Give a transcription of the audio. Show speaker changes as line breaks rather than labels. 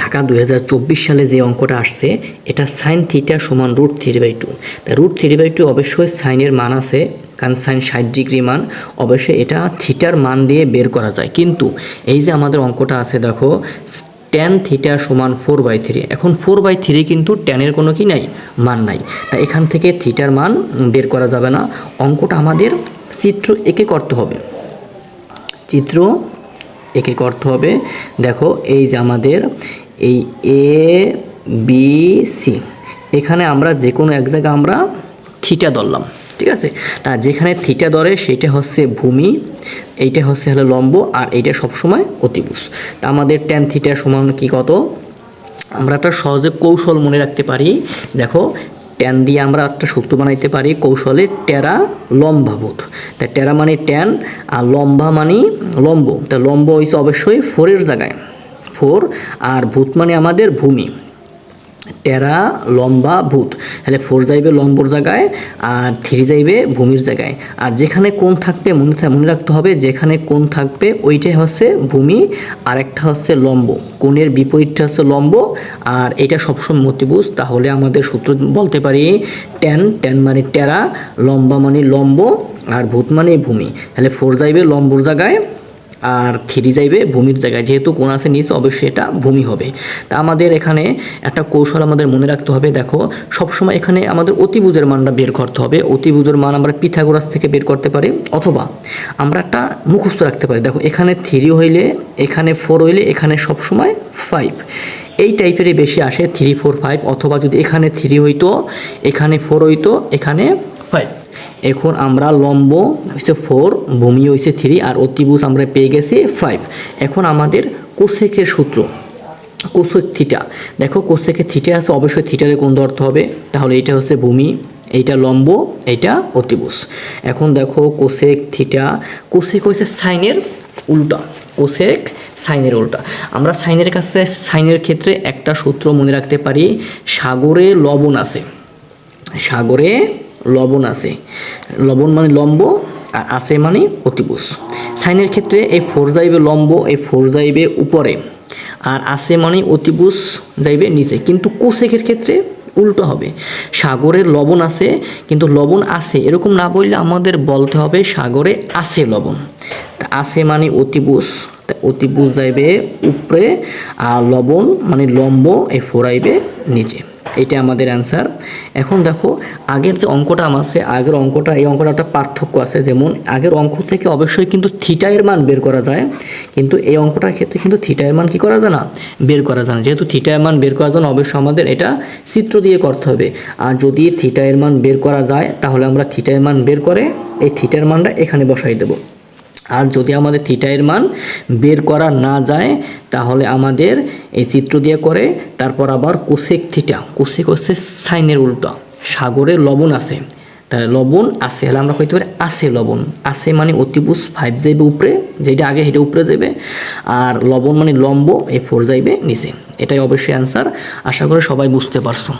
ঢাকা দুই হাজার চব্বিশ সালে যে অঙ্কটা আসছে, এটা সাইন থিটা সমান রুট থ্রি বাই টু তা রুট থ্রি বাই টু অবশ্যই সাইনের মান আছে, কারণ সাইন ষাট ডিগ্রি মান, অবশ্যই এটা থিটার মান দিয়ে বের করা যায়। কিন্তু এই যে আমাদের অঙ্কটা আছে, দেখো টেন থিটা সমান ফোর বাই থ্রি এখন ফোর বাই থ্রি কিন্তু টেনের কোনো কি নাই? মান নাই। তা এখান থেকে থিটার মান বের করা যাবে না। অঙ্কটা আমাদের চিত্র একে করতে হবে। চিত্র একে করতে হবে? দেখো, এই যে আমাদের এই এ বি সি এখানে আমরা যে কোনো এক জায়গায় আমরা থিটা ধরলাম, ঠিক আছে? তা যেখানে থিটা ধরে, সেটা হচ্ছে ভূমি, এইটা হচ্ছে হলো লম্ব, আর এইটা সবসময় অতিভুজ। তা আমাদের টেন থিটা সমান কি কত? আমরা একটা সহজে কৌশল মনে রাখতে পারি। দেখো ট্যান দিয়ে আমরা একটা সূত্র বানাইতে পারি, কৌশলে টেরা লম্বাবোধ তা টেরা মানে ট্যান আর লম্বা মানে লম্ব। তা লম্ব হয়েছে অবশ্যই ফোরের জায়গায়। ফোর আর ভূত মানে আমাদের ভূমি। টেরা লম্বা ভূত। তাহলে ফোর যাইবে লম্বর জায়গায় আর থ্রি যাইবে ভূমির জায়গায়। আর যেখানে কোন থাকবে মনে মনে রাখতে হবে যেখানে কোন থাকবে ওইটাই হচ্ছে ভূমি আর একটা হচ্ছে লম্ব। কোণের বিপরীতটা হচ্ছে লম্ব আর এটা সবসময় মতিবুজ তাহলে আমাদের সূত্র বলতে পারি টেন টেন মানে টেরা, লম্বা মানে লম্ব আর ভূত মানে ভূমি। তাহলে ফোর যাইবে লম্বর জায়গায় আর থ্রি যাইবে, ভূমির জায়গায়। যেহেতু কোন আছে নিচে, অবশ্যই এটা ভূমি হবে। তা আমাদের এখানে একটা কৌশল আমাদের মনে রাখতে হবে, দেখো, সবসময় এখানে আমাদের অতিভুজের মানটা বের করতে হবে। অতিভুজের মান আমরা পিথাগোরাস থেকে বের করতে পারি, অথবা আমরা একটা মুখস্থ রাখতে পারি। দেখো, এখানে থ্রি হইলে, এখানে ফোর হইলে, এখানে সবসময় ফাইভ। এই টাইপেরই বেশি আসে থ্রি, ফোর, ফাইভ, অথবা যদি এখানে থ্রি হইতো, এখানে ফোর হইতো, এখানে ফাইভ। এখন আমরা লম্ব হচ্ছে ফোর ভূমি হয়েছে থ্রি আর অতিভুজ আমরা পেয়ে গেছি ফাইভ এখন আমাদের কোসেকের সূত্র, কোসেক থিটা দেখো কোসেকে থিটা আছে, অবশ্যই থিটারে কোন ধরতে হবে। তাহলে এটা হচ্ছে ভূমি, এইটা লম্ব, এইটা অতিভুজ। এখন দেখো কোসেক থিটা কোসেক হচ্ছে সাইনের উল্টা, কোসেক সাইনের উল্টা। আমরা সাইনের কাছে, সাইনের ক্ষেত্রে একটা সূত্র মনে রাখতে পারি, সাগরে লবণ আছে। সাগরে লবণ আছে। লবণ মানে লম্ব আর আছে মানে অতিভুজ। সাইনের ক্ষেত্রে এই ফোর যাইবে লম্ব, এই ফোর যাইবে উপরে। আর আছে মানে অতিভুজ যাইবে নিচে। কিন্তু কোসেকের ক্ষেত্রে উল্টো হবে। সাগরের লবণ আছে, কিন্তু লবণ আছে। এরকম না বললে আমাদের বলতে হবে সাগরে আছে লবণ। তা আছে মানে অতিভুজ। তা অতিভুজ যাইবে উপরে আর লবণ মানে লম্ব, এই ফোরাইবে নিচে। এটা আমাদের অ্যান্সার এখন দেখো, আগের যে অঙ্কটা আমার আগের অঙ্কটা, এই অঙ্কটা একটা পার্থক্য আছে। যেমন, আগের অঙ্ক থেকে অবশ্যই কিন্তু থিটায়ের মান বের করা যায়, কিন্তু এই অঙ্কটার ক্ষেত্রে কিন্তু থিটায়ের মান কি করা যায় না? বের করা যায় না। যেহেতু থিটায়ের মান বের করার জন্য অবশ্যই আমাদের এটা চিত্র দিয়ে করতে হবে। আর যদি থিটায়ের মান বের করা যায়, তাহলে আমরা থিটায়ের মান বের করে, এই থিটার মানটা এখানে বসাই দেবো। আর যদি আমাদের থিটায়ের মান বের করা না যায়, তাহলে আমাদের এই চিত্র দিয়ে করে তারপর আবার কোসেক থিটা কোসেক হচ্ছে সাইনের উল্টা। সাগরে লবণ আছে। তাহলে লবণ আছে হলে আমরা কইতে পারি আছে লবণ। আছে মানে অতিভুজ ফাইভ যাইবে উপরে, যেটা আগে সেটা উপরে যাবে আর লবণ মানে লম্ব এই ফোর যাইবে নিচে। এটাই অবশ্যই অ্যান্সার আশা করি সবাই বুঝতে পারছ।